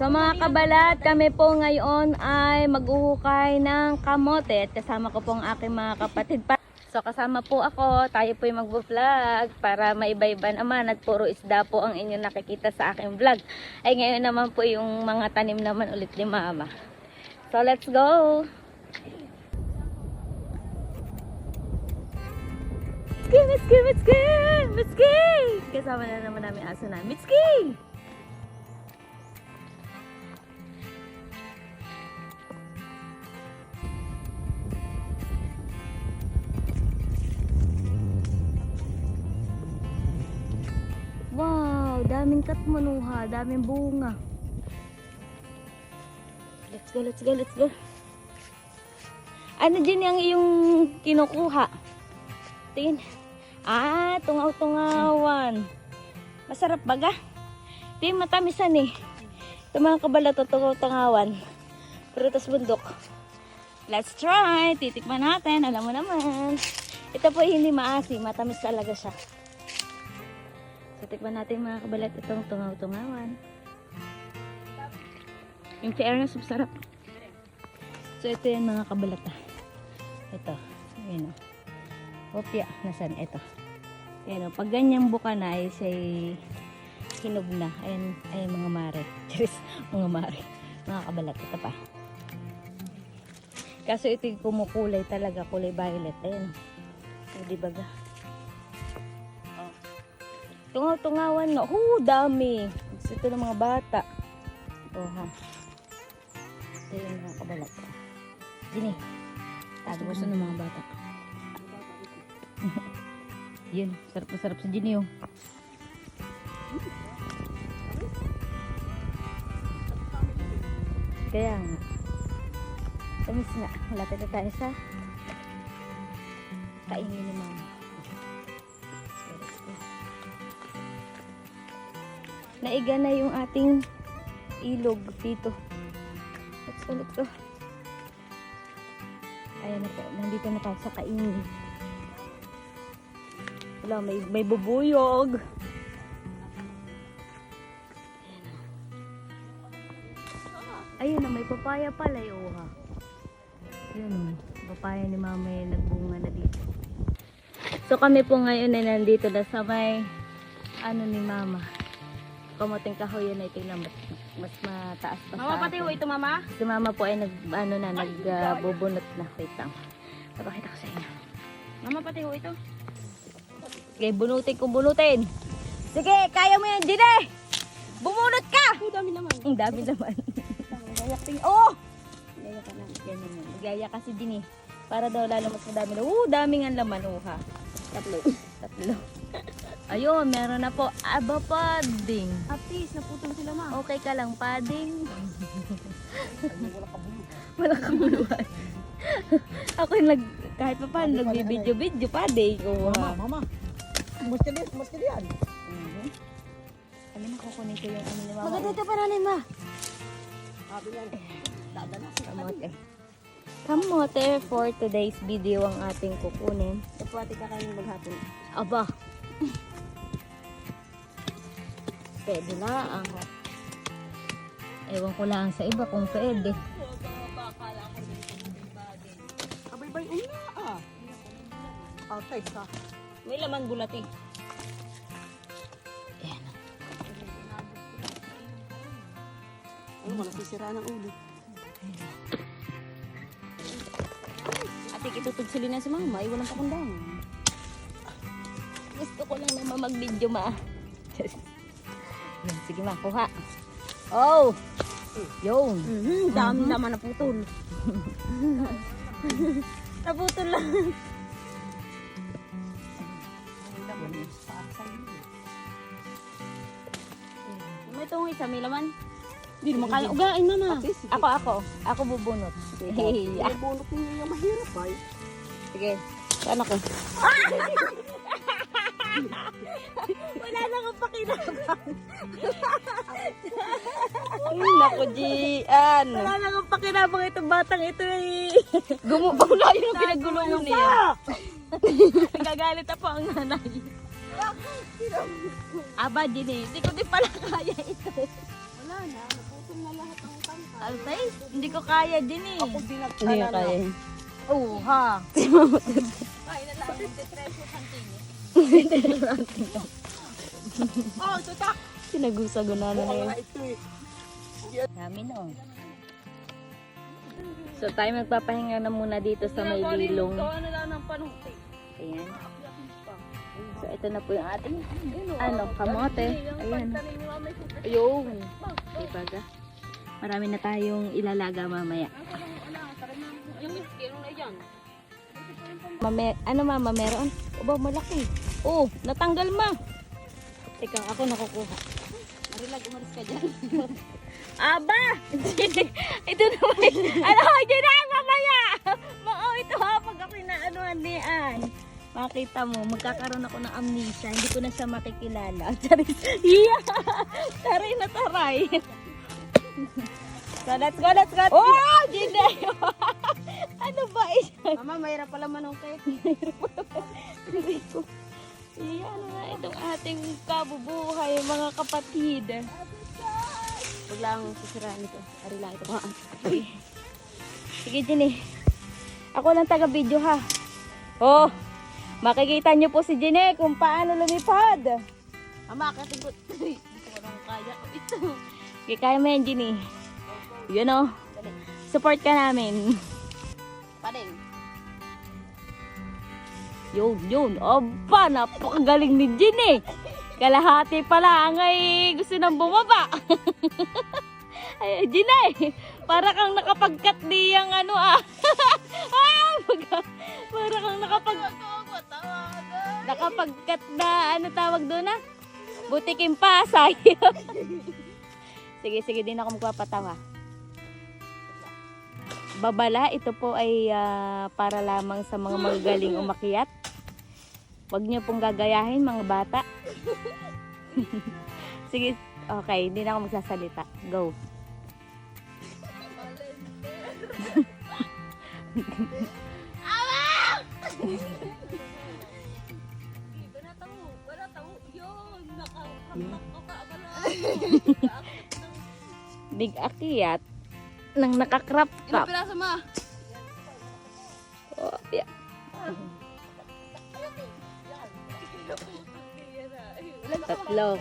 So mga kabalat, kami po ngayon ay maghuhukay ng kamote at kasama ko po ang aking mga kapatid pa. So kasama po ako, tayo po yung mag-vlog para maiba-iba naman at puro isda po ang inyong nakikita sa aking vlog. Ay ngayon naman po yung mga tanim naman ulit ni mama. So let's go! Mitski, Mitski, Mitski! Mitski! Kasama na naman namin aso na. Mitski! Wow, daming katmanuha, daming bunga. Let's go, let's go, let's go. Ano dyan yung iyong kinukuha? Tingin. Ah, tungaw-tungawan. Masarap baga? Di matamisan eh. Ito mga kabalat o tungaw-tungawan. Prutas bundok. Let's try. Titikman natin. Alam mo naman. Ito po hindi maasim. Matamis talaga siya. So, tikman natin mga kabalat itong tungaw-tungawan. Yung fairness, sarap. So, ito yung mga kabalat. ah. Ito. Ayan o. Opya. Nasaan? Ito. Ayan o. Pag ganyang buka na ay siya hinog na. Ayan, ayan mga mare. Charis, mga mare. Mga kabalat. Ito pa. Kaso ito yung kumukulay talaga. Kulay violet. Ayan. O, di ba ga? Tungaw-tungawan nga. Hoo, dami. Ito ng mga bata. Oh, ha. Ito yung mga kabalat. Gini. Tago gusto ng mga bata. Yun. Sarap na sarap sa gini, oh. Kaya nga. Tamis nga. Malapit na tayo sa kaingin ni mama. Naiga na yung ating ilog dito. Let's let's go. Ayan na po. Nandito na tayo sa kaingin. Wala, may, may bubuyog. Ayun na, may papaya pala yung ha. Yun, papaya ni mama yung nagbunga na dito. So kami po ngayon ay nandito na sa may ano ni mama. Kamuting kahoy yan ay tingnan mas, mas mataas pa Mama, sa pati ho ito, mama. Si mama po ay nag ano na nagbubunot na wait lang. Papakita ko sa inyo. Mama, pati ho ito. Sige, bunutin kung bunutin. Sige, kaya mo yan, Dine! Bumunot ka! Ang dami naman. Ang dami naman. Oh! Gaya ka na. Ganyan yan. Gaya kasi din eh. Para daw lalo mas madami na. Uh, daming ang laman. Oh, ha. Tatlo. Tatlo. Ayun, meron na po. Aba, padding. Atis, naputol sila, ma. Okay ka lang, padding. Wala kabuluhan. Ako yung nag, kahit pa paano, nagbibidyo-video, padding. Oh, ha. Mama, mas ka mas ka diyan. Mhm. Ano na kukunin ko yung ano ni mama? Maganda ito pa nanin, ma. Sabi yan. Dadanas. Kamote. Kamote for today's video ang ating kukunin. Ito po ati kakainin maghapon. Aba. Pwede lang. Ewan ko lang sa iba kung pwede. Abay-bay, una ah. Okay, sa. May laman bulat eh. Ayan. Ano mo, nasisira ng ulo. Ati, itutugsulin na si mama. Iwanan pa kundang. Gusto ko lang naman mag-video ma. Sige ma, kuha. Oh! Yun. Mhm, dami naman naputol. naputol lang. Eh. Para sa. May may laman. Hindi naman kaya ugain, mama. Sige. Ako, ako. Ako bubunot. Hey, Ay, bunot ninyo yung mahirap ay. Sige. Saan ako? Wala na akong pakinabang. Ay, naku, Gian. Wala na akong pakinabang itong batang ito eh. Gumubula yun ang pinagulo mo niya. Nagagalit ako ang nanay. Aba, din eh. Hindi ko din pala kaya ito. Wala na, naputol na lang. Altay, hindi ko kaya din eh. Ako dinag... Hindi ano, ka kaya. Oo, ha. Oh, tutak! Sinagusagunan na na yun. Dami no. So tayo magpapahinga na muna dito sa may lilong. Na. Ayan. So ito na po yung ating ano, kamote. Ayan. Ayun. Diba? Marami na tayong ilalaga mamaya. Mame, ano mama, meron? Aba, malaki. Oh, natanggal ma. Teka, ako nakukuha. Marilag, umalis ka dyan. Aba! ito naman. Ano, dyan na, mamaya! Mao, ito ha, pag ako inaanuhan niyan. Makita mo, magkakaroon ako ng amnesia. Hindi ko na siya makikilala. Charis. Yeah! Taray na taray. so, let's go, let's go. Oh, Jinay! ano ba yan? Mama, mayroon pala manungkay. Iyan na itong ating kabubuhay, mga kapatid. Huwag lang sisiraan ito. Ari lang ito. Ah, Sige, Jenny. Ako lang taga-video ha. Oh, makikita niyo po si Jenny kung paano lumipad. Mama, katigot. Hindi ko lang kaya ko ito. Okay, kaya mo yan, Jenny. Yun oh. Support ka namin. Padeng. Yun, yun. Aba, napakagaling ni Jenny. Kalahati pala ang ay gusto nang bumaba. ay, Jenny, para kang nakapagkat di yung ano ah. ah, para kang nakapag... Nakapagkat na, ano tawag doon ah? Butiking pasay. sige, sige, din ako magpapatawa. Babala, ito po ay ah, para lamang sa mga magagaling umakyat. Huwag niyo pong gagayahin mga bata. Sige, okay, hindi na ako magsasalita. Go. Big akyat nang nakakrap Ilang piraso ma? Oh, yeah. Tatlo.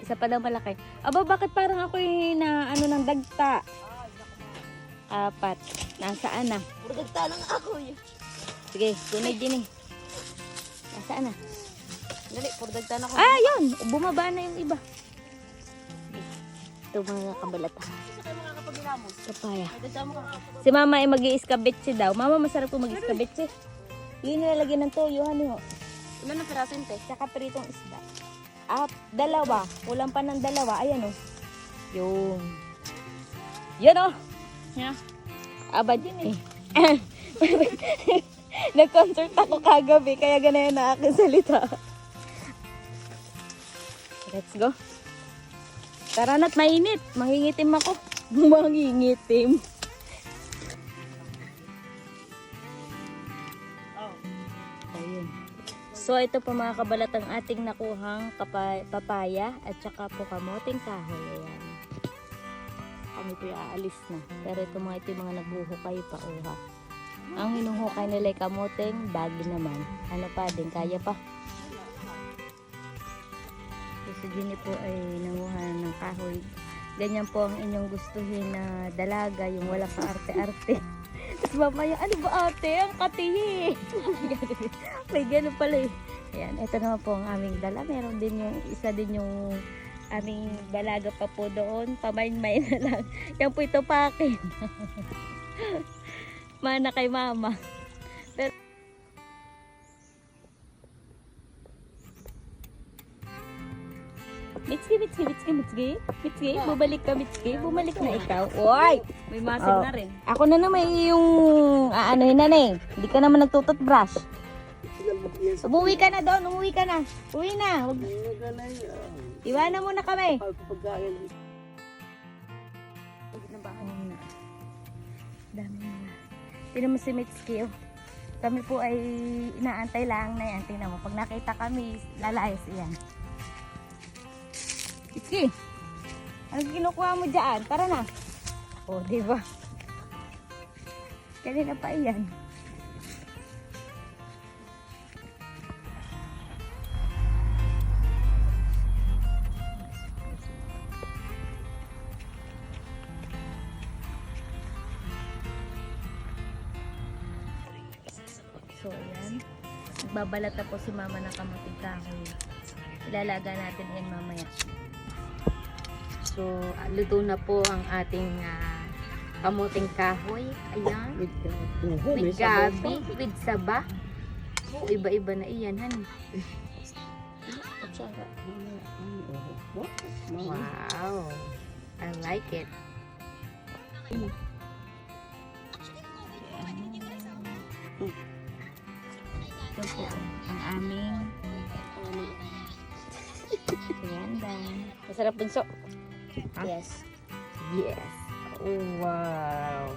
Isa pa daw malaki. Aba, bakit parang ako na ano ng dagta? Apat. Nasaan na? Dagta lang ako. eh. Sige, tunay din eh. Nasaan na? Dali, puro dagta na ako. Ah, yun! Bumaba na yung iba. Ito mga kabalata. Isa kayo makakapagilamos. Papaya. May dagta mo ka. Si mama ay mag iiskabitsi daw. Mama, masarap po mag iiskabitsi. Yun nilalagyan ng toyo, ano yun? Ilan ang piraso yun, te? Tsaka pritong isda. Ah, dalawa. Kulang pa ng dalawa. Ayan oh. Yun. Yun oh. Yeah. Aba din eh. Nag-concert ako kagabi, kaya ganayan na aking salita. Let's go. Tara na't mainit. Mangingitim ako. Mangingitim. So ito po mga kabalat ang ating nakuhang papaya at saka po kamoting kahoy. Ayan. Kami po aalis na. Pero ito mga ito mga nagbuhukay pa. Oh, ha. Ang hinuhukay nila ay kamoting, bagi naman. Ano pa din, kaya pa. So, si po ay nanguha ng kahoy. Ganyan po ang inyong gustuhin na dalaga, yung walang kaarte-arte. Tapos mamaya, ano ba ate? Ang katihi. May ganun pala eh. Ayan, ito naman po ang aming dala. Meron din yung, isa din yung aming dalaga pa po doon. Pamain-main na lang. Yan po ito pa akin. Mana kay mama. Mitski, Mitski, Mitski, Mitski. Mitski, bumalik ka, Mitski. Bumalik na ikaw. Oy! May masin Oh. na rin. Ako na naman yung aanohin na na eh. Hindi ka naman nagtututbrush. Umuwi ka na doon, umuwi ka na. Uwi na. Huwag... Iwanan mo na kami. Dami na. Tingnan mo si Mitski oh. Kami po ay inaantay lang na yan. Tingnan mo, pag nakita kami, lalayas yan. Mitski! Ano kinukuha mo dyan? Tara na. O, di ba? Kanina pa yan. So, ayan. Babalat na po si mama ng kamuting kahoy. Ilalaga natin yan mamaya. So, ah, luto na po ang ating ah, kamuting kahoy. Ayan. With uho, With gabi, with saba. So, iba-iba na iyan, saka, Wow. I like it. ito po ang aming Ayan, Masarap bunso. Ah. Yes. Yes. Wow.